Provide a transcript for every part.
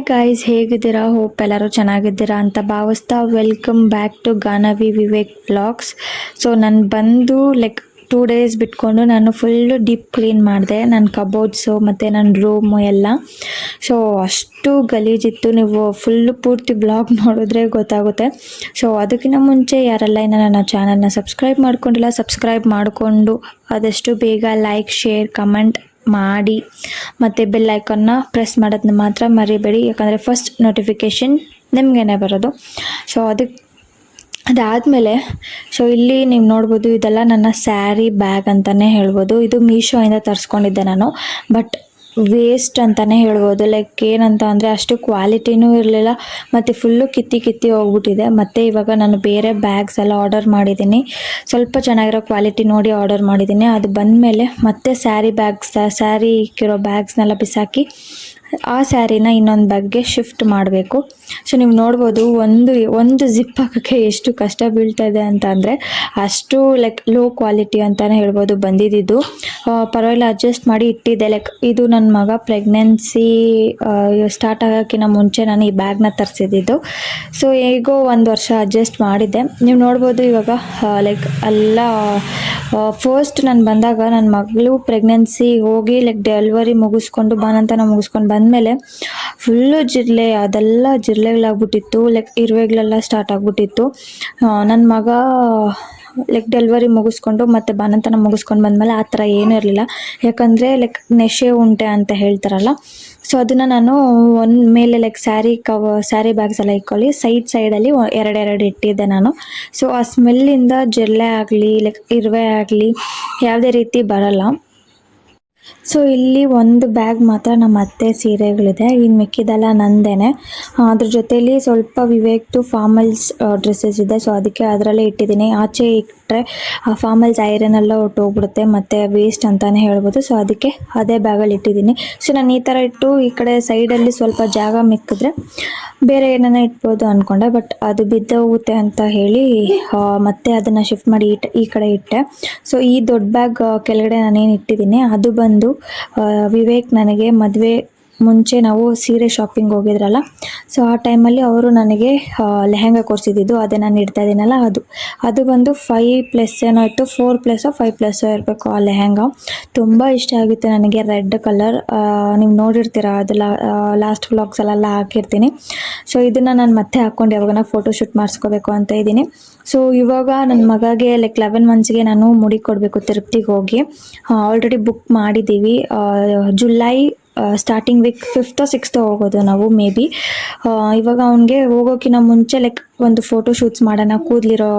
Hi guys ಹೇಗಿದ್ದೀರಾ? Hope ಎಲ್ಲರೂ ಚೆನ್ನಾಗಿದ್ದೀರಾ ಅಂತ ಭಾವಿಸ್ತಾ welcome back to Gaanavi Vivek vlogs so ನಾನು ಬಂದು ಲೈಕ್ ಟೂ ಡೇಸ್ ಬಿಟ್ಕೊಂಡು ನಾನು ಫುಲ್ಲು ಡೀಪ್ ಕ್ಲೀನ್ ಮಾಡಿದೆ. ನನ್ನ ಕಬೋರ್ಡ್ಸು ಮತ್ತು ನನ್ನ ರೂಮು ಎಲ್ಲ. ಸೊ ಅಷ್ಟು ಗಲೀಜಿತ್ತು. ನೀವು ಫುಲ್ಲು ಪೂರ್ತಿ ಬ್ಲಾಗ್ ನೋಡಿದ್ರೆ ಗೊತ್ತಾಗುತ್ತೆ. ಸೊ ಅದಕ್ಕಿಂತ ಮುಂಚೆ ಯಾರೆಲ್ಲ ಇನ್ನು ನನ್ನ ಚಾನಲ್ನ ಸಬ್ಸ್ಕ್ರೈಬ್ ಮಾಡ್ಕೊಂಡಿಲ್ಲ ಸಬ್ಸ್ಕ್ರೈಬ್ ಮಾಡಿಕೊಂಡು ಆದಷ್ಟು ಬೇಗ ಲೈಕ್ ಶೇರ್ ಕಮೆಂಟ್ ಮಾಡಿ ಮತ್ತು ಬೆಲ್ ಐಕನ್ನ ಪ್ರೆಸ್ ಮಾಡೋದನ್ನ ಮಾತ್ರ ಮರಿಬೇಡಿ. ಯಾಕಂದರೆ ಫಸ್ಟ್ ನೋಟಿಫಿಕೇಷನ್ ನಿಮಗೇನೆ ಬರೋದು. ಸೊ ಅದಕ್ಕೆ ಅದಾದಮೇಲೆ ಸೊ ಇಲ್ಲಿ ನೀವು ನೋಡ್ಬೋದು, ಇದೆಲ್ಲ ನನ್ನ ಸ್ಯಾರಿ ಬ್ಯಾಗ್ ಅಂತಲೇ ಹೇಳ್ಬೋದು. ಇದು ಮೀಶೋಯಿಂದ ತರಿಸ್ಕೊಂಡಿದ್ದೆ ನಾನು. ಬಟ್ ವೇಸ್ಟ್ ಅಂತಲೇ ಹೇಳ್ಬೋದು. ಲೈಕ್ ಏನಂತ ಅಂದರೆ ಅಷ್ಟು ಕ್ವಾಲಿಟಿನೂ ಇರಲಿಲ್ಲ. ಮತ್ತು ಫುಲ್ಲು ಕಿತ್ತಿ ಕಿತ್ತಿ ಹೋಗ್ಬಿಟ್ಟಿದೆ. ಮತ್ತು ಇವಾಗ ನಾನು ಬೇರೆ ಬ್ಯಾಗ್ಸ್ ಎಲ್ಲ ಆರ್ಡರ್ ಮಾಡಿದ್ದೀನಿ. ಸ್ವಲ್ಪ ಚೆನ್ನಾಗಿರೋ ಕ್ವಾಲಿಟಿ ನೋಡಿ ಆರ್ಡರ್ ಮಾಡಿದ್ದೀನಿ. ಅದು ಬಂದಮೇಲೆ ಮತ್ತೆ ಸ್ಯಾರಿ ಬ್ಯಾಗ್ಸ್ ಸ್ಯಾರಿ ಇಕ್ಕಿರೋ ಬ್ಯಾಗ್ಸ್ನೆಲ್ಲ ಬಿಸಾಕಿ ಆ ಸ್ಯಾರಿನ ಇನ್ನೊಂದು ಬ್ಯಾಗ್ಗೆ ಶಿಫ್ಟ್ ಮಾಡಬೇಕು. ಸೊ ನೀವು ನೋಡ್ಬೋದು ಒಂದು ಒಂದು ಜಿಪ್ ಹಾಕೋಕ್ಕೆ ಎಷ್ಟು ಕಷ್ಟ ಬೀಳ್ತಾ ಇದೆ ಅಂತ ಅಂದರೆ ಅಷ್ಟು ಲೈಕ್ ಲೋ ಕ್ವಾಲಿಟಿ ಅಂತಲೇ ಹೇಳ್ಬೋದು ಬಂದಿದ್ದು. ಪರವಾಗಿಲ್ಲ ಅಡ್ಜಸ್ಟ್ ಮಾಡಿ ಇಟ್ಟಿದ್ದೆ. ಲೈಕ್ ಇದು ನನ್ನ ಮಗ ಪ್ರೆಗ್ನೆನ್ಸಿ ಸ್ಟಾರ್ಟ್ ಆಗೋಕ್ಕಿಂತ ಮುಂಚೆ ನಾನು ಈ ಬ್ಯಾಗ್ನ ತರಿಸಿದ್ದು. ಸೊ ಹೇಗೋ ಒಂದು ವರ್ಷ ಅಡ್ಜಸ್ಟ್ ಮಾಡಿದ್ದೆ. ನೀವು ನೋಡ್ಬೋದು ಇವಾಗ ಲೈಕ್ ಎಲ್ಲ ಫಸ್ಟ್ ನಾನು ಬಂದಾಗ ನನ್ನ ಮಗಳು ಪ್ರೆಗ್ನೆನ್ಸಿ ಹೋಗಿ ಲೈಕ್ ಡೆಲಿವರಿ ಮುಗಿಸ್ಕೊಂಡು, ಬಾನಂತನ ಮುಗಿಸ್ಕೊಂಡು ಬಂದಮೇಲೆ ಫುಲ್ಲು ಜಿರಲೆ, ಅದೆಲ್ಲ ಜಿರಲೆಗಳಾಗ್ಬಿಟ್ಟಿತ್ತು. ಲೈಕ್ ಇರುವೆಗಳೆಲ್ಲ ಸ್ಟಾರ್ಟ್ ಆಗಿಬಿಟ್ಟಿತ್ತು. ನನ್ನ ಮಗ ಲೈಕ್ ಡೆಲಿವರಿ ಮುಗಿಸ್ಕೊಂಡು ಮತ್ತು ಬಾನಂತನ ಮುಗಿಸ್ಕೊಂಡು ಬಂದಮೇಲೆ ಆ ಥರ ಏನೂ ಇರಲಿಲ್ಲ. ಯಾಕಂದರೆ ಲೈಕ್ ನೆಶೆ ಉಂಟೆ ಅಂತ ಹೇಳ್ತಾರಲ್ಲ. ಸೊ ಅದನ್ನು ನಾನು ಒಂದು ಮೇಲೆ ಲೈಕ್ ಸ್ಯಾರಿ ಕವ ಸ್ಯಾರಿ ಬ್ಯಾಗ್ಸ್ ಎಲ್ಲ ಇಟ್ಕೊಳ್ಳಿ. ಸೈಡ್ ಸೈಡಲ್ಲಿ ಎರಡೆರಡು ಇಟ್ಟಿದ್ದೆ ನಾನು. ಸೊ ಆ ಸ್ಮೆಲ್ಲಿಂದ ಜಿರಳೆ ಆಗಲಿ ಲೈಕ್ ಇರುವೆ ಆಗಲಿ, ಯಾವುದೇ ರೀತಿ ಬರಲ್ಲ. ಸೊ ಇಲ್ಲಿ ಒಂದು ಬ್ಯಾಗ್ ಮಾತ್ರ ನಮ್ಮ ಅತ್ತೆ ಸೀರೆಗಳಿದೆ. ಇನ್ನು ಮಿಕ್ಕಿದೆಲ್ಲ ನಂದೇನೆ. ಅದ್ರ ಜೊತೆಯಲ್ಲಿ ಸ್ವಲ್ಪ ವಿವೇಕ್ದು ಫಾರ್ಮಲ್ಸ್ ಡ್ರೆಸ್ಸಸ್ ಇದೆ. ಸೊ ಅದಕ್ಕೆ ಅದರಲ್ಲೇ ಇಟ್ಟಿದ್ದೀನಿ. ಆಚೆ ಇಟ್ಟರೆ ಆ ಫಾರ್ಮಲ್ ಐರನ್ ಎಲ್ಲ ಹೊಟ್ಟೋಗ್ಬಿಡುತ್ತೆ ಮತ್ತು ವೇಸ್ಟ್ ಅಂತಲೇ ಹೇಳ್ಬೋದು. ಸೊ ಅದಕ್ಕೆ ಅದೇ ಬ್ಯಾಗಲ್ಲಿ ಇಟ್ಟಿದ್ದೀನಿ. ಸೊ ನಾನು ಈ ಥರ ಇಟ್ಟು ಈ ಕಡೆ ಸೈಡಲ್ಲಿ ಸ್ವಲ್ಪ ಜಾಗ ಮಿಕ್ಕಿದ್ರೆ ಬೇರೆ ಏನನ್ನ ಇಟ್ಬೋದು ಅಂದ್ಕೊಂಡೆ ಬಟ್ ಅದು ಬಿದ್ದೋಗುತ್ತೆ ಅಂತ ಹೇಳಿ ಮತ್ತೆ ಅದನ್ನು ಶಿಫ್ಟ್ ಮಾಡಿ ಇಟ್ ಈ ಕಡೆ ಇಟ್ಟೆ. ಸೊ ಈ ದೊಡ್ಡ ಬ್ಯಾಗ್ ಕೆಳಗಡೆ ನಾನೇನು ಇಟ್ಟಿದ್ದೀನಿ, ಅದು ಬಂದು ವಿವೇಕ್ ನನಗೆ ಮದುವೆ ಮುಂಚೆ ನಾವು ಸೀರೆ ಶಾಪಿಂಗ್ ಹೋಗಿದ್ರಲ್ಲ? ಸೊ ಆ ಟೈಮಲ್ಲಿ ಅವರು ನನಗೆ ಲೆಹೆಂಗಾ ಕೊಡಿಸಿದ್ದು ಅದೇ ನಾನು ಇಡ್ತಾ ಇದ್ದೀನಲ್ಲ ಅದು. ಅದು ಬಂದು ಫೈ ಪ್ಲಸ್ ಏನೋ ಇತ್ತು ಫೋರ್ ಪ್ಲಸ್ಸೋ ಫೈವ್ ಪ್ಲಸ್ಸೋ ಇರಬೇಕು ಆ ಲೆಹೆಂಗಾ. ತುಂಬ ಇಷ್ಟ ಆಗಿತ್ತು ನನಗೆ, ರೆಡ್ ಕಲರ್ ನೀವು ನೋಡಿರ್ತೀರ, ಅದು ಲಾಸ್ಟ್ ವ್ಲಾಗ್ಸಲ್ಲೆಲ್ಲ ಹಾಕಿರ್ತೀನಿ. ಸೊ ಇದನ್ನು ನಾನು ಮತ್ತೆ ಹಾಕ್ಕೊಂಡು ಯಾವಾಗ ಫೋಟೋ ಶೂಟ್ ಮಾಡಿಸ್ಕೋಬೇಕು ಅಂತ ಇದ್ದೀನಿ. ಸೊ ಇವಾಗ ನನ್ನ ಮಗಗೆ ಲೈಕ್ ಲೆವೆನ್ ಮಂತ್ಸ್ಗೆ ನಾನು ಮುಡಿ ಕೊಡಬೇಕು ತಿರುಪ್ತಿಗೆ ಹೋಗಿ. ಆಲ್ರೆಡಿ ಬುಕ್ ಮಾಡಿದ್ದೀವಿ. ಜುಲೈ ಸ್ಟಾರ್ಟಿಂಗ್ ವೀಕ್ ಫಿಫ್ತೋ ಸಿಕ್ಸ್ತೋ ಹೋಗೋದು ನಾವು ಮೇ ಬಿ ಇವಾಗ ಅವನಿಗೆ ಹೋಗೋಕ್ಕಿಂತ ಮುಂಚೆ ಲೈಕ್ ಒಂದು ಫೋಟೋ ಶೂಟ್ಸ್ ಮಾಡೋಣ, ಕೂದಲಿರೋ,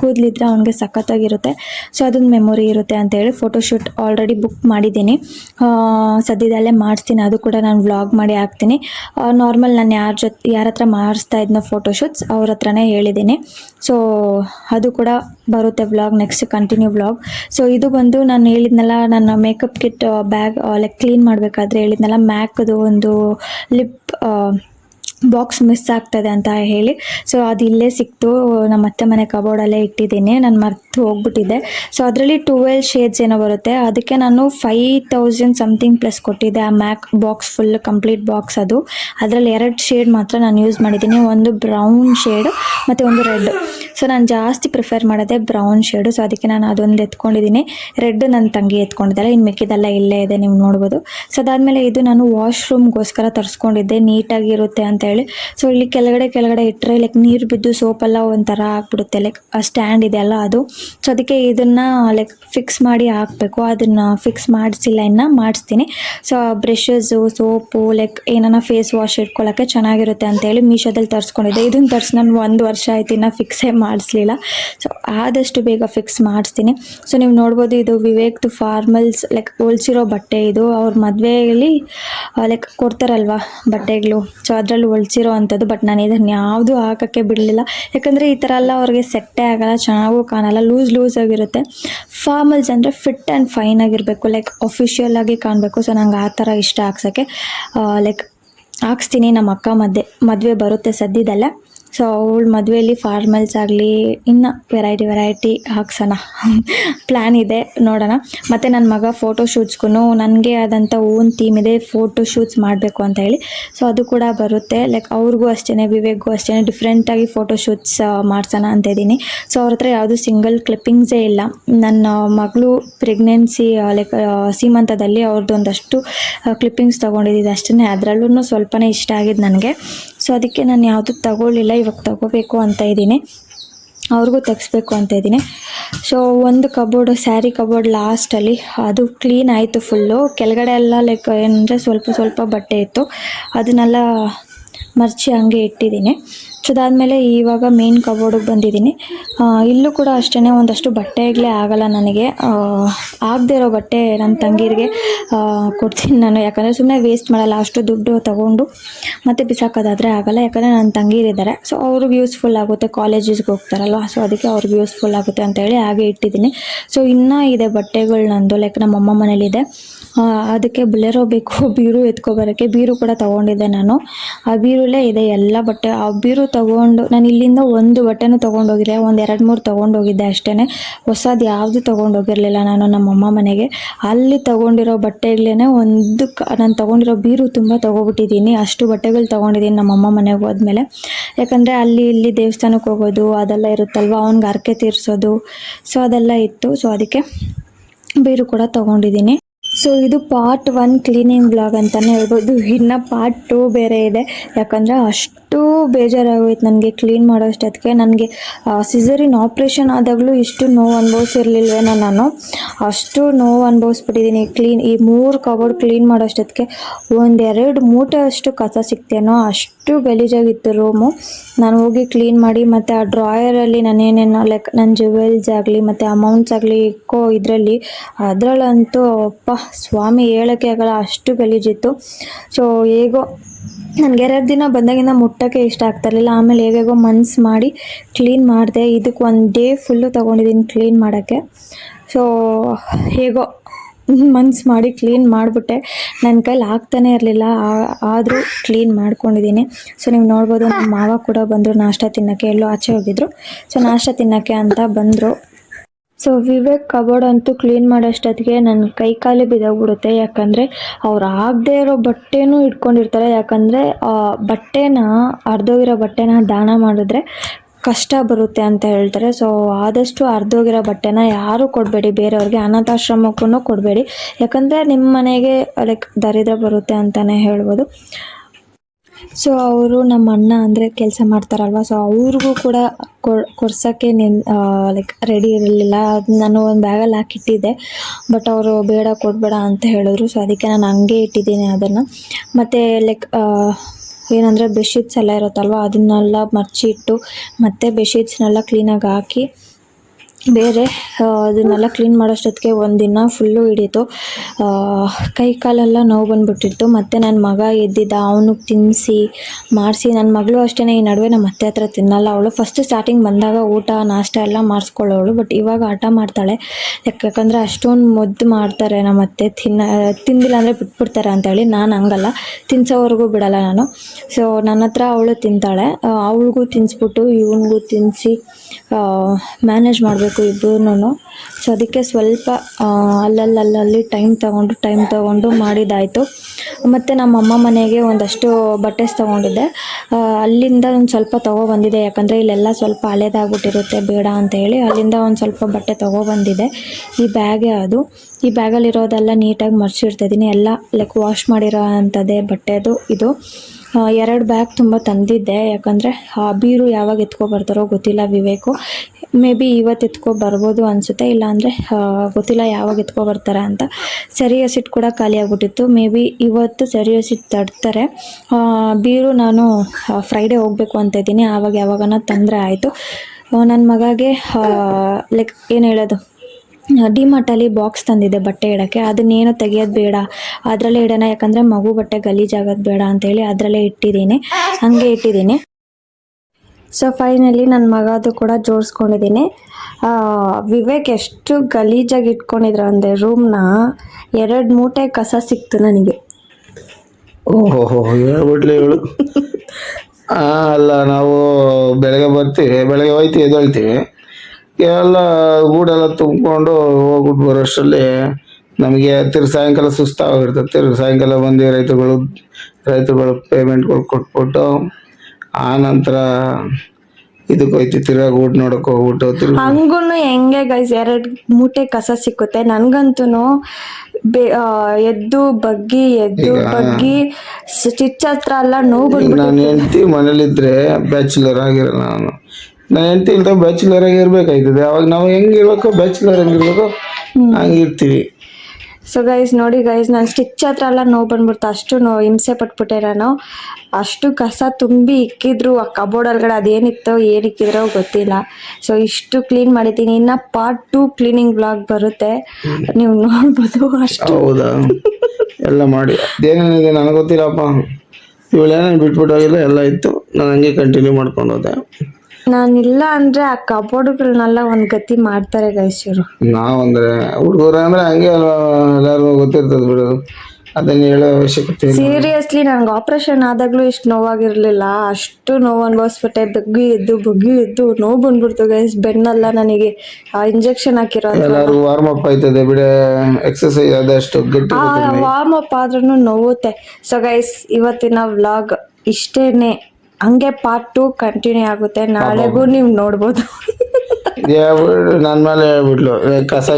ಕೂದಲಿದ್ರೆ ಅವನಿಗೆ ಸಖತ್ತಾಗಿರುತ್ತೆ. ಸೊ ಅದೊಂದು ಮೆಮೊರಿ ಇರುತ್ತೆ ಅಂತೇಳಿ ಫೋಟೋ ಶೂಟ್ ಆಲ್ರೆಡಿ ಬುಕ್ ಮಾಡಿದ್ದೀನಿ. ಸದ್ಯದಲ್ಲೇ ಮಾಡಿಸ್ತೀನಿ. ಅದು ಕೂಡ ನಾನು ವ್ಲಾಗ್ ಮಾಡಿ ಹಾಕ್ತೀನಿ. ನಾರ್ಮಲ್ ನಾನು ಯಾರ ಜೊತೆ, ಯಾರ ಹತ್ರ ಮಾಡಿಸ್ತಾ ಇದ್ನೋ ಫೋಟೋ ಶೂಟ್ಸ್ ಅವ್ರ ಹತ್ರನೇ ಹೇಳಿದ್ದೀನಿ. ಸೊ ಅದು ಕೂಡ ಬರುತ್ತೆ vlog next continue vlog. So ಇದು ಬಂದು ನಾನು ಹೇಳಿದ್ನಲ್ಲ, ನನ್ನ makeup kit bag like clean ಮಾಡಬೇಕಾದ್ರೆ ಹೇಳಿದ್ನಲ್ಲ ಮ್ಯಾಕ್ದು ಒಂದು ಲಿಪ್ ಬಾಕ್ಸ್ ಮಿಸ್ ಆಗ್ತದೆ ಅಂತ ಹೇಳಿ. ಸೊ ಅದು ಇಲ್ಲೇ ಸಿಕ್ತು. ನಮ್ಮ ಅತ್ತೆ ಮನೆ ಕಬೋರ್ಡಲ್ಲೇ ಇಟ್ಟಿದ್ದೀನಿ. ನಾನು ಮರ್ತು ಹೋಗ್ಬಿಟ್ಟಿದ್ದೆ. ಸೊ ಅದರಲ್ಲಿ ಟುವೆಲ್ ಶೇಡ್ಸ್ ಏನೋ ಬರುತ್ತೆ. ಅದಕ್ಕೆ ನಾನು ಫೈ ತೌಸಂಡ್ ಸಮಥಿಂಗ್ ಪ್ಲಸ್ ಕೊಟ್ಟಿದ್ದೆ. ಆ Mac box full complete box ಅದು. ಅದರಲ್ಲಿ ಎರಡು ಶೇಡ್ ಮಾತ್ರ ನಾನು ಯೂಸ್ ಮಾಡಿದ್ದೀನಿ. ಒಂದು ಬ್ರೌನ್ ಶೇಡ್ ಮತ್ತು ಒಂದು ರೆಡ್ ಸೊ ನಾನು ಜಾಸ್ತಿ ಪ್ರಿಫರ್ ಮಾಡೋದೇ ಬ್ರೌನ್ ಶೇಡು ಸೊ ಅದಕ್ಕೆ ನಾನು ಅದೊಂದು ಎತ್ಕೊಂಡಿದ್ದೀನಿ. ರೆಡ್ ನನ್ನ ತಂಗಿ ಎತ್ಕೊಂಡಿದ್ದಾಳೆ. ಇನ್ನು ಮಿಕ್ಕಿದೆಲ್ಲ ಇಲ್ಲೇ ಇದೆ, ನೀವು ನೋಡ್ಬೋದು. ಸೊ ಅದಾದಮೇಲೆ ಇದು ನಾನು ವಾಶ್ರೂಮ್ಗೋಸ್ಕರ ತರಿಸ್ಕೊಂಡಿದ್ದೆ. ನೀಟಾಗಿರುತ್ತೆ ಅಂತ ಹೇಳಿ. ಸೊ ಇಲ್ಲಿ ಕೆಳಗಡೆ ಕೆಳಗಡೆ ಇಟ್ಟರೆ ಲೈಕ್ ನೀರು ಬಿದ್ದು ಸೋಪೆಲ್ಲ ಒಂಥರ ಆಗ್ಬಿಡುತ್ತೆ. ಲೈಕ್ ಸ್ಟ್ಯಾಂಡ್ ಸ್ಟ್ಯಾಂಡ್ ಇದೆಯಲ್ಲ ಅದು. ಸೊ ಅದಕ್ಕೆ ಇದನ್ನು ಲೈಕ್ ಫಿಕ್ಸ್ ಮಾಡಿ ಹಾಕಬೇಕು. ಅದನ್ನು ಫಿಕ್ಸ್ ಮಾಡಿಸಿಲ್ಲ ಇನ್ನು ಮಾಡಿಸ್ತೀನಿ. ಸೊ ಬ್ರಷಸ್ಸು ಸೋಪು ಲೈಕ್ ಏನಾನ ಫೇಸ್ ವಾಶ್ ಇಟ್ಕೊಳ್ಳೋಕ್ಕೆ ಚೆನ್ನಾಗಿರುತ್ತೆ ಅಂತೇಳಿ ಮೀಶೋದಲ್ಲಿ ತರಿಸ್ಕೊಂಡಿದ್ದೆ. ಇದನ್ನು ತರಿಸಿ ನಾನು ಒಂದು ವರ್ಷ ಆಯ್ತು ಇನ್ನು ಫಿಕ್ಸೇ ಮಾಡಿಸ್ಲಿಲ್ಲ. ಸೊ ಆದಷ್ಟು ಬೇಗ ಫಿಕ್ಸ್ ಮಾಡಿಸ್ತೀನಿ. ಸೊ ನೀವು ನೋಡ್ಬೋದು ಇದು ವಿವೇಕ್ದು ಫಾರ್ಮಲ್ಸ್ ಲೈಕ್ ಹೊಲ್ಸಿರೋ ಬಟ್ಟೆ ಇದು. ಅವ್ರ ಮದುವೆಯಲ್ಲಿ ಲೈಕ್ ಕೊಡ್ತಾರಲ್ವ ಬಟ್ಟೆಗಳು. ಸೊ ಅದರಲ್ಲಿ ಹೊಲ್ಸಿರೋ ಅಂಥದ್ದು ಬಟ್ ನಾನು ಇದನ್ನು ಯಾವುದೂ ಹಾಕೋಕ್ಕೆ ಬಿಡಲಿಲ್ಲ. ಯಾಕಂದರೆ ಈ ಥರ ಎಲ್ಲ ಅವ್ರಿಗೆ ಸೆಟ್ಟೇ ಆಗಲ್ಲ, ಚೆನ್ನಾಗೂ ಕಾಣಲ್ಲ ಲೂಸ್ ಲೂಸ್ ಆಗಿರುತ್ತೆ. ಫಾರ್ಮಲ್ಸ್ ಅಂದರೆ ಫಿಟ್ ಆ್ಯಂಡ್ ಫೈನ್ ಆಗಿರಬೇಕು ಲೈಕ್ ಅಫಿಷಿಯಲ್ ಆಗಿ ಕಾಣಬೇಕು ಸೊ ನಂಗೆ ಆ ಥರ ಇಷ್ಟ ಹಾಕ್ಸೋಕ್ಕೆ ಲೈಕ್ ಹಾಕ್ಸ್ತೀನಿ ನಮ್ಮ ಅಕ್ಕ ಮಧ್ಯೆ ಮದುವೆ ಬರುತ್ತೆ ಸದ್ಯದಲ್ಲೇ. ಸೊ ಅವಳ ಮದುವೆಯಲ್ಲಿ ಫಾರ್ಮಲ್ಸ್ ಆಗಲಿ, ಇನ್ನು ವೆರೈಟಿ ವೆರೈಟಿ ಹಾಕ್ಸೋಣ. ಪ್ಲ್ಯಾನ್ ಇದೆ, ನೋಡೋಣ. ಮತ್ತು ನನ್ನ ಮಗ ಫೋಟೋ ಶೂಟ್ಸ್ಗೂ ನನಗೆ ಆದಂಥ ಓನ್ ಥೀಮ್ ಇದೆ ಫೋಟೋ ಶೂಟ್ಸ್ ಮಾಡಬೇಕು ಅಂತ ಹೇಳಿ. ಸೊ ಅದು ಕೂಡ ಬರುತ್ತೆ. ಲೈಕ್ ಅವ್ರಿಗೂ ಅಷ್ಟೇ ವಿವೇಕ್ಗೂ ಅಷ್ಟೇ ಡಿಫ್ರೆಂಟಾಗಿ ಫೋಟೋ ಶೂಟ್ಸ್ ಮಾಡ್ಸೋಣ ಅಂತ ಇದ್ದೀನಿ. ಸೊ ಅವ್ರ ಹತ್ರ ಯಾವುದು ಸಿಂಗಲ್ ಕ್ಲಿಪ್ಪಿಂಗ್ಸೇ ಇಲ್ಲ. ನನ್ನ ಮಗಳು ಪ್ರೆಗ್ನೆನ್ಸಿ ಲೈಕ್ ಸೀಮಂತದಲ್ಲಿ ಅವ್ರದ್ದು ಒಂದಷ್ಟು ಕ್ಲಿಪ್ಪಿಂಗ್ಸ್ ತೊಗೊಂಡಿದ್ದಿದ್ದು ಅಷ್ಟೇ ಅದರಲ್ಲೂ ಸ್ವಲ್ಪನೇ ಇಷ್ಟ ಆಗಿದ್ದು ನನಗೆ. ಸೊ ಅದಕ್ಕೆ ನಾನು ಯಾವುದು ತಗೊಳ್ಳಿಲ್ಲ, ಇವಾಗ ತಗೋಬೇಕು ಅಂತ ಇದ್ದೀನಿ. ಅವ್ರಿಗೂ ತೆಗಿಸ್ಬೇಕು ಅಂತ ಇದ್ದೀನಿ. ಸೊ ಒಂದು ಕಬೋರ್ಡ್, ಸ್ಯಾರಿ ಕಬೋರ್ಡ್ ಲಾಸ್ಟಲ್ಲಿ, ಅದು ಕ್ಲೀನ್ ಆಯಿತು ಫುಲ್ಲು ಕೆಳಗಡೆ ಎಲ್ಲ ಲೈಕ್ ಏನಂದರೆ ಸ್ವಲ್ಪ ಸ್ವಲ್ಪ ಬಟ್ಟೆ ಇತ್ತು. ಅದನ್ನೆಲ್ಲ ಮರ್ಚಿ ಹಂಗೆ ಇಟ್ಟಿದ್ದೀನಿ. ಸೊ ಅದಾದಮೇಲೆ ಇವಾಗ ಮೇನ್ ಕಬೋರ್ಡಿಗೆ ಬಂದಿದ್ದೀನಿ. ಇಲ್ಲೂ ಕೂಡ ಅಷ್ಟೇ ಒಂದಷ್ಟು ಬಟ್ಟೆಗಳೇ ಆಗಲ್ಲ ನನಗೆ. ಆಗದೆ ಇರೋ ಬಟ್ಟೆ ನನ್ನ ತಂಗಿರಿಗೆ ಕೊಡ್ತೀನಿ ನಾನು. ಯಾಕಂದರೆ ಸುಮ್ಮನೆ ವೇಸ್ಟ್ ಮಾಡಲ್ಲ, ಅಷ್ಟು ದುಡ್ಡು ತಗೊಂಡು ಮತ್ತೆ ಬಿಸಾಕೋದಾದರೆ ಆಗಲ್ಲ. ಯಾಕಂದರೆ ನನ್ನ ತಂಗೀರಿದ್ದಾರೆ. ಸೊ ಅವ್ರಿಗೆ ಯೂಸ್ಫುಲ್ ಆಗುತ್ತೆ ಕಾಲೇಜಿಗೆ ಹೋಗ್ತಾರಲ್ವ? ಸೊ ಅದಕ್ಕೆ ಅವ್ರಿಗೆ ಯೂಸ್ಫುಲ್ ಆಗುತ್ತೆ ಅಂತೇಳಿ ಹಾಗೆ ಇಟ್ಟಿದ್ದೀನಿ. ಸೊ ಇನ್ನೂ ಇದೆ ಬಟ್ಟೆಗಳು ನಂದು ಲೈಕ್ ನಮ್ಮ ಅಮ್ಮ ಮನೇಲಿದೆ. ಅದಕ್ಕೆ ಬುಲೆರೋ ಬೇಕು, ಬೀರು ಎತ್ಕೊಬರೋಕ್ಕೆ, ಬೀರು ಕೂಡ ತೊಗೊಂಡಿದ್ದೆ ನಾನು. ಆ ಬೀರುಲೇ ಇದೆ ಎಲ್ಲ ಬಟ್ಟೆ. ಆ ಬೀರು ತೊಗೊಂಡು, ನಾನು ಇಲ್ಲಿಂದ ಒಂದು ಬಟ್ಟೆನೂ ತೊಗೊಂಡೋಗಿದ್ದೆ ಒಂದು ಎರಡು ಮೂರು ತೊಗೊಂಡೋಗಿದ್ದೆ ಅಷ್ಟೇ ಹೊಸದು ಯಾವುದು ತೊಗೊಂಡೋಗಿರಲಿಲ್ಲ ನಾನು ನಮ್ಮ ಅಮ್ಮ ಮನೆಗೆ. ಅಲ್ಲಿ ತೊಗೊಂಡಿರೋ ಬಟ್ಟೆಗಳೇ ಒಂದು ಕ, ನಾನು ತೊಗೊಂಡಿರೋ ಬೀರು ತುಂಬ ತೊಗೊಬಿಟ್ಟಿದ್ದೀನಿ. ಅಷ್ಟು ಬಟ್ಟೆಗಳು ತೊಗೊಂಡಿದ್ದೀನಿ ನಮ್ಮಮ್ಮ ಮನೆಗೆ ಹೋದ್ಮೇಲೆ. ಯಾಕಂದರೆ ಅಲ್ಲಿ ಇಲ್ಲಿ ದೇವಸ್ಥಾನಕ್ಕೆ ಹೋಗೋದು, ಅದೆಲ್ಲ ಇರುತ್ತಲ್ವ, ಅವ್ನಿಗೆ ಹರಕೆ ತೀರಿಸೋದು. ಸೊ, ಅದೆಲ್ಲ ಇತ್ತು. ಸೊ, ಅದಕ್ಕೆ ಬೀರು ಕೂಡ ತೊಗೊಂಡಿದ್ದೀನಿ. ಸೊ, ಇದು ಪಾರ್ಟ್ ಒನ್ ಕ್ಲೀನಿಂಗ್ ಬ್ಲಾಗ್ ಅಂತಲೇ ಹೇಳ್ಬೋದು. ಇನ್ನು ಪಾರ್ಟ್ ಟೂ ಬೇರೆ ಇದೆ. ಯಾಕಂದರೆ ಅಷ್ಟು ಬೇಜಾರಾಗೋಯ್ತು ನನಗೆ ಕ್ಲೀನ್ ಮಾಡೋಷ್ಟೊತ್ತಿಗೆ ನನಗೆ ಸಿಸರಿನ್ ಆಪ್ರೇಷನ್ ಆದಾಗಲೂ ಇಷ್ಟು ನೋವು ಅನುಭವಿಸಿರ್ಲಿಲ್ವೇನೋ ನಾನು ಅಷ್ಟು ನೋವು ಅನುಭವಿಸ್ಬಿಟ್ಟಿದ್ದೀನಿ ಕ್ಲೀನ್ ಈ ಮೂರು ಕಬೋರ್ಡ್ ಕ್ಲೀನ್ ಮಾಡೋಷ್ಟೊತ್ತಿಗೆ ಒಂದೆರಡು ಮೂಟೆ ಅಷ್ಟು ಕಸ ಸಿಕ್ತೇನೋ ಅಷ್ಟು ಗಲೀಜಾಗಿತ್ತು ರೂಮು ನಾನು ಹೋಗಿ ಕ್ಲೀನ್ ಮಾಡಿ, ಮತ್ತು ಆ ಡ್ರಾಯರಲ್ಲಿ ನಾನೇನೇನೋ ಲೈಕ್ ನನ್ನ ಜುವೆಲ್ಸ್ ಆಗಲಿ, ಮತ್ತು ಅಮೌಂಟ್ಸ್ ಆಗಲಿ ಇಕ್ಕೋ, ಇದರಲ್ಲಿ, ಅದರಲ್ಲಂತೂ ಅಪ್ಪ, ಸ್ವಾಮಿ ಹೇಳೋಕ್ಕೆ ಆಗಲ್ಲ, ಅಷ್ಟು ಗಲೀಜಿತ್ತು. ಸೊ ಹೇಗೋ ನನಗೆ ಎರಡು ದಿನ ಬಂದಾಗಿಂದ ಮುಟ್ಟೋಕ್ಕೆ ಇಷ್ಟ ಆಗ್ತಾಯಿರಲಿಲ್ಲ ಆಮೇಲೆ ಹೇಗೇಗೋ ಮನ್ಸು ಮಾಡಿ ಕ್ಲೀನ್ ಮಾಡಿದೆ. ಇದಕ್ಕೆ ಒಂದು ಡೇ ಫುಲ್ಲು ತೊಗೊಂಡಿದ್ದೀನಿ ಕ್ಲೀನ್ ಮಾಡೋಕ್ಕೆ. ಸೊ ಹೇಗೋ ಮನ್ಸು ಮಾಡಿ ಕ್ಲೀನ್ ಮಾಡಿಬಿಟ್ಟೆ. ನನ್ನ ಕೈಲಿ ಆಗ್ತಾನೇ ಇರಲಿಲ್ಲ. ಆದರೂ ಕ್ಲೀನ್ ಮಾಡ್ಕೊಂಡಿದ್ದೀನಿ ಸೊ ನೀವು ನೋಡ್ಬೋದು, ನಮ್ಮ ಮಾವ ಕೂಡ ಬಂದರು ನಾಷ್ಟ ತಿನ್ನೋಕ್ಕೆ. ಎಲ್ಲೋ ಆಚೆ ಹೋಗಿದ್ರು. ಸೊ ನಾಷ್ಟ ತಿನ್ನೋಕ್ಕೆ ಅಂತ ಬಂದರು. ಸೊ ವಿವೇಕ್ ಕಬೋರ್ಡ್ ಅಂತೂ ಕ್ಲೀನ್ ಮಾಡೋಷ್ಟೊತ್ತಿಗೆ ನನ್ನ ಕೈ ಕಾಲೇ ಬಿದ್ದೋಗ್ಬಿಡುತ್ತೆ. ಯಾಕಂದರೆ ಅವ್ರು ಆಗದೆ ಇರೋ ಬಟ್ಟೆನೂ ಇಟ್ಕೊಂಡಿರ್ತಾರೆ. ಯಾಕಂದರೆ ಬಟ್ಟೆನ, ಅರ್ಧೋಗಿರೋ ಬಟ್ಟೆನ ದಾನ ಮಾಡಿದ್ರೆ ಕಷ್ಟ ಬರುತ್ತೆ ಅಂತ ಹೇಳ್ತಾರೆ. ಸೊ ಆದಷ್ಟು ಅರ್ಧೋಗಿರೋ ಬಟ್ಟೆನ ಯಾರೂ ಕೊಡಬೇಡಿ. ಬೇರೆಯವ್ರಿಗೆ ಅನಾಥಾಶ್ರಮಕ್ಕೂ ಕೊಡಬೇಡಿ. ಯಾಕಂದರೆ ನಿಮ್ಮ ಮನೆಗೆ ಲೈಕ್ ದರಿದ್ರ ಬರುತ್ತೆ ಅಂತಲೇ ಹೇಳ್ಬೋದು. ಸೊ ಅವರು ನಮ್ಮ ಅಣ್ಣ ಅಂದರೆ ಕೆಲಸ ಮಾಡ್ತಾರಲ್ವ? ಸೊ ಅವ್ರಿಗೂ ಕೂಡ ಕೊಡ್ಸೋಕ್ಕೆ ನಿನ್ ಲೈಕ್ ರೆಡಿ ಇರಲಿಲ್ಲ. ನಾನು ಒಂದು ಬ್ಯಾಗಲ್ಲಿ ಹಾಕಿಟ್ಟಿದ್ದೆ. ಬಟ್ ಅವರು ಬೇಡ, ಕೊಡಬೇಡ ಅಂತ ಹೇಳಿದ್ರು. ಸೊ ಅದಕ್ಕೆ ನಾನು ಹಂಗೆ ಇಟ್ಟಿದ್ದೀನಿ ಅದನ್ನು. ಮತ್ತು ಲೈಕ್ ಏನಂದರೆ ಬೆಡ್ಶೀಟ್ಸ್ ಎಲ್ಲ ಇರುತ್ತಲ್ವ? ಅದನ್ನೆಲ್ಲ ಮರ್ಚಿಟ್ಟು ಮತ್ತೆ ಬೆಡ್ಶೀಟ್ಸ್ನೆಲ್ಲ ಕ್ಲೀನಾಗಿ ಹಾಕಿ ಬೇರೆ ಅದನ್ನೆಲ್ಲ ಕ್ಲೀನ್ ಮಾಡೋಷ್ಟೊತ್ತಿಗೆ ಒಂದಿನ ಫುಲ್ಲು ಹಿಡೀತು. ಕೈ ಕಾಲೆಲ್ಲ ನೋವು ಬಂದುಬಿಟ್ಟಿತ್ತು. ಮತ್ತು ನನ್ನ ಮಗ ಎದ್ದಿದ್ದ ಅವ್ನಿಗೆ ತಿನ್ನಿಸಿ ಮಾಡಿಸಿ. ನನ್ನ ಮಗಳು ಅಷ್ಟೇ ಈ ನಡುವೆ ನಮ್ಮ ಅತ್ತೆ ಹತ್ರ ತಿನ್ನಲ್ಲ. ಅವಳು ಫಸ್ಟ್ ಸ್ಟಾರ್ಟಿಂಗ್ ಬಂದಾಗ ಊಟ, ನಾಷ್ಟ ಎಲ್ಲ ಮಾಡಿಸ್ಕೊಳ್ಳೋಳು ಬಟ್ ಇವಾಗ ಆಟ ಮಾಡ್ತಾಳೆ. ಯಾಕ್- ಯಾಕಂದರೆ ಅಷ್ಟೊಂದು ಮುದ್ದು ಮಾಡ್ತಾರೆ ನಮ್ಮ ಅತ್ತೆ. ತಿನ್ನ, ತಿಂದಿಲ್ಲ ಅಂದರೆ ಬಿಟ್ಬಿಡ್ತಾರೆ ಅಂತೇಳಿ ನಾನು ಹಂಗಲ್ಲ. ತಿನ್ಸೋವರೆಗೂ ಬಿಡಲ್ಲ ನಾನು. ಸೊ ನನ್ನ ಹತ್ರ ಅವಳು ತಿಂತಾಳೆ. ಅವಳಿಗೂ ತಿನ್ನಿಸ್ಬಿಟ್ಟು ಇವನಿಗೂ ತಿನ್ನಿಸಿ ಮ್ಯಾನೇಜ್ ಮಾಡಬೇಕು ಇಬ್ಬರೂ ಸೊ ಅದಕ್ಕೆ ಸ್ವಲ್ಪ ಅಲ್ಲಲ್ಲಲ್ಲಿ ಟೈಮ್ ತಗೊಂಡು ಟೈಮ್ ತಗೊಂಡು ಮಾಡಿದ್ದಾಯಿತು ಮತ್ತು ನಮ್ಮ ಅಮ್ಮ ಮನೆಗೆ ಒಂದಷ್ಟು ಬಟ್ಟೆಸ್ ತೊಗೊಂಡಿದ್ದೆ. ಅಲ್ಲಿಂದ ಒಂದು ಸ್ವಲ್ಪ ತೊಗೊಬಂದಿದೆ ಯಾಕಂದರೆ ಇಲ್ಲೆಲ್ಲ ಸ್ವಲ್ಪ ಹಳೇದಾಗ್ಬಿಟ್ಟಿರುತ್ತೆ, ಬೇಡ ಅಂತ ಹೇಳಿ ಅಲ್ಲಿಂದ ಒಂದು ಸ್ವಲ್ಪ ಬಟ್ಟೆ ತೊಗೊಬಂದಿದೆ ಈ ಬ್ಯಾಗೇ ಅದು. ಈ ಬ್ಯಾಗಲ್ಲಿರೋದೆಲ್ಲ ನೀಟಾಗಿ ಮರ್ಚಿಡ್ತಿದ್ದೀನಿ ಎಲ್ಲ ಲೈಕ್ ವಾಶ್ ಮಾಡಿರೋ ಅಂಥದ್ದೇ ಬಟ್ಟೆದು ಇದು. ಎರಡು ಬ್ಯಾಗ್ ತುಂಬ ತಂದಿದ್ದೆ. ಯಾಕಂದರೆ ಬೀರು ಯಾವಾಗ ಎತ್ಕೊ ಬರ್ತಾರೋ ಗೊತ್ತಿಲ್ಲ ವಿವೇಕು. ಮೇ ಬಿ ಇವತ್ತು ಎತ್ಕೊ ಬರ್ಬೋದು ಅನಿಸುತ್ತೆ. ಇಲ್ಲಾಂದರೆ ಗೊತ್ತಿಲ್ಲ ಯಾವಾಗ ಎತ್ಕೊ ಬರ್ತಾರೆ ಅಂತ. ಸರಿಯ ಸಿಟ್ ಕೂಡ ಖಾಲಿ ಆಗ್ಬಿಟ್ಟಿತ್ತು. ಮೇ ಬಿ ಇವತ್ತು ಸರಿಯ ಸಿಟ್ ತಡ್ತಾರೆ. ಬೀರು ನಾನು ಫ್ರೈಡೇ ಹೋಗಬೇಕು ಅಂತ ಇದ್ದೀನಿ. ಆವಾಗ ಯಾವಾಗನ ತೊಂದರೆ ಆಯಿತು. ನನ್ನ ಮಗಗೆ ಲೈಕ್ ಏನು ಹೇಳೋದು? ಡಿಮಾರ್ಟಲ್ಲಿ ಬಾಕ್ಸ್ ತಂದಿದ್ದೆ ಬಟ್ಟೆ ಇಡೋಕ್ಕೆ. ಅದನ್ನೇನು ತೆಗಿಯೋದು ಬೇಡ. ಅದರಲ್ಲೇ ಇಡೋಣ ಯಾಕಂದರೆ ಮಗು ಬಟ್ಟೆ ಗಲೀಜಾಗೋದು ಬೇಡ ಅಂತೇಳಿ ಅದರಲ್ಲೇ ಇಟ್ಟಿದ್ದೀನಿ. ಹಾಗೆ ಇಟ್ಟಿದ್ದೀನಿ. ಸೊ ಫೈನಲಿ ನನ್ನ ಮಗದು ಕೂಡ ಜೋಡಿಸ್ಕೊಂಡಿದ್ದೀನಿ. ವಿವೇಕ್ ಎಷ್ಟು ಗಲೀಜಾಗಿ ಇಟ್ಕೊಂಡಿದ್ರು ಅಂದರೆ ರೂಮ್ನ ಎರಡು ಮೂಟೆ ಕಸ ಸಿಕ್ತು ನನಗೆ. ಓಹೋ ಹೇಳು ಅಲ್ಲ ನಾವು ಬೆಳಗ್ಗೆ ಬರ್ತೀವಿ. ಬೆಳಗ್ಗೆ ಹೋಯ್ತೀವಿ ಎದ್ದೇಳ್ತೀವಿ. ಎಲ್ಲ ಗೂಡೆಲ್ಲ ತುಂಬಿಕೊಂಡು ಹೋಗ್ಬಿಟ್ಟು ಬರೋಷ್ಟರಲ್ಲಿ ನಮಗೆ ತಿರ್ಗ ಸಾಯಂಕಾಲ ಸುಸ್ತಾಗಿರ್ತದೆ ತಿರ್ಗಿ ಸಾಯಂಕಾಲ ಬಂದು ರೈತರುಗಳು ರೈತರುಗಳು ಪೇಮೆಂಟ್ಗಳು ಕೊಟ್ಬಿಟ್ಟು ಆ ನಂತರ ಇದಕ್ಕೆ ಹೋಯ್ತು. ತಿರ್ಗಾ ಗೂಡ್ ನೋಡಕ್ ಹೋಗ್ಬಿಟ್ಟು ತಿರ್ಗಿ ಹಂಗೂನು ಹೆಂಗೆ ಗೈಸ್ ಎರಡು ಮೂಟೆ ಕಸ ಸಿಕ್ಕುತ್ತೆ. ನನಗಂತೂ ಬೆ ಎದ್ದು ಬಗ್ಗಿ ಎದ್ದು ಈಗ- ಬಗ್ಗಿ ಚಿಚ್ಚ ಹತ್ರ ಎಲ್ಲ ನೋವು ಈಗ ಬಂದ್ಬಿಟ್ಟು ನಾನು ಹೆಂಡ್ತಿ ಮನೇಲಿದ್ರೆ ಬ್ಯಾಚುಲರ್ ಆಗಿರಲ್ಲ ನಾನು. ನಾನು ಹೆಂಡ್ತಿ ಇಲ್ದ ಬ್ಯಾಚುಲರ್ ಆಗಿ ಇರ್ಬೇಕಾಯ್ತದೆ. ಅವಾಗ ನಾವು ಹೆಂಗಿರ್ಬೇಕು ಬ್ಯಾಚುಲರ್ ಹಂಗಿರ್ಬೇಕು ಹಂಗಿರ್ತೀವಿ ಸೊ ಗೈಸ್ ನೋಡಿ ಗೈಸ್ ನಾನು ಸ್ಟಿಚ್ ಹತ್ರ ಎಲ್ಲ ನೋವು ಬಂದ್ಬಿಡ್ತು. ಅಷ್ಟು ನೋ ಹಿಂಸೆ ಪಟ್ಬಿಟ್ಟೆ ನಾನು. ಅಷ್ಟು ಕಸ ತುಂಬಿ ಇಕ್ಕಿದ್ರು ಆ ಕಬೋರ್ಡ್ ಒಳಗಡೆ ಅದೇನಿತ್ತೋ ಏನು ಇಕ್ಕಿದ್ರೋ ಗೊತ್ತಿಲ್ಲ. ಸೊ ಇಷ್ಟು ಕ್ಲೀನ್ ಮಾಡಿದ್ದೀನಿ. ಇನ್ನು ಪಾರ್ಟ್ ಟು ಕ್ಲೀನಿಂಗ್ ಬ್ಲಾಗ್ ಬರುತ್ತೆ. ನೀವು ನೋಡ್ಬೋದು ಅಷ್ಟು. ಹೌದಾ? ಎಲ್ಲ ಮಾಡಿ. ಅದೇನೇನಿದೆ ನನಗೆ ಗೊತ್ತಿಲ್ಲಪ್ಪ. ಇವಳೇನೇನು ಬಿಟ್ಬಿಟ್ಟು ಹೋಗಿಲ್ಲ ಎಲ್ಲ ಇತ್ತು. ನಾನು ಹಂಗೆ ಕಂಟಿನ್ಯೂ ಮಾಡ್ಕೊಂಡು ಹೋದೆ. ನಾನಿಲ್ಲ ಅಂದ್ರೆ ಆ ಕಬೋರ್ಡ್ಗಳನ್ನೆಲ್ಲ ಒಂದ್ ಗತಿ ಮಾಡ್ತಾರೆ ಗೈಸ್ ಇವರು. ನಾವಂದ್ರೆ ಹುಡುಗರು ಅಂದ್ರೆ ಹಂಗೆ ಅಲ್ವಾ? ಎಲ್ಲರಿಗೂ ಗೊತ್ತಿರ್ತದೆ ಬಿಡು. ಅದನ್ನ ಹೇಳೋ ಅವಶ್ಯಕತೆ ಇಲ್ಲ. ಸೀರಿಯಸ್ಲಿ ನನ್ಗೆ ಆಪರೇಷನ್ ಆದಾಗ್ಲೂ ಇಷ್ಟು ನೋವಾಗಿರ್ಲಿಲ್ಲ. ಅಷ್ಟು ನೋವು ಅನ್ಭವಿಸ್ಬಿಟ್ಟೆ. ಬಗ್ಗಿ ಎದ್ದು ಬಗ್ಗಿ ಎದ್ದು ನೋವು ಬಂದ್ಬಿಡ್ತು ಗೈಸ್ ಬೆನ್ನೆಲ್ಲ ನನಗೆ ಆ ಇಂಜೆಕ್ಷನ್ ಹಾಕಿರೋದು ಎಲ್ಲರೂ ವಾರ್ಮ್ ಅಪ್ ಆಯ್ತದೆ ಬಿಡ. ಎಕ್ಸರ್ಸೈಸ್ ಆದಷ್ಟು ಗಟ್ಟಿ ವಾರ್ಮ್ ಅಪ್ ಆದ್ರೂ ನೋವುತ್ತೆ ಸೊ ಗೈಸ್ ಇವತ್ತಿನ ವ್ಲಾಗ್ ಇಷ್ಟೇನೆ. ಹಂಗೆ ಪಾರ್ಟ್ ಟು ಕಂಟಿನ್ಯೂ ಆಗುತ್ತೆ. ನಾಳೆಗೂ ನೀವು ನೋಡ್ಬೋದು. ನನ್ನ ಮೇಲೆ ಏ, ಕಸ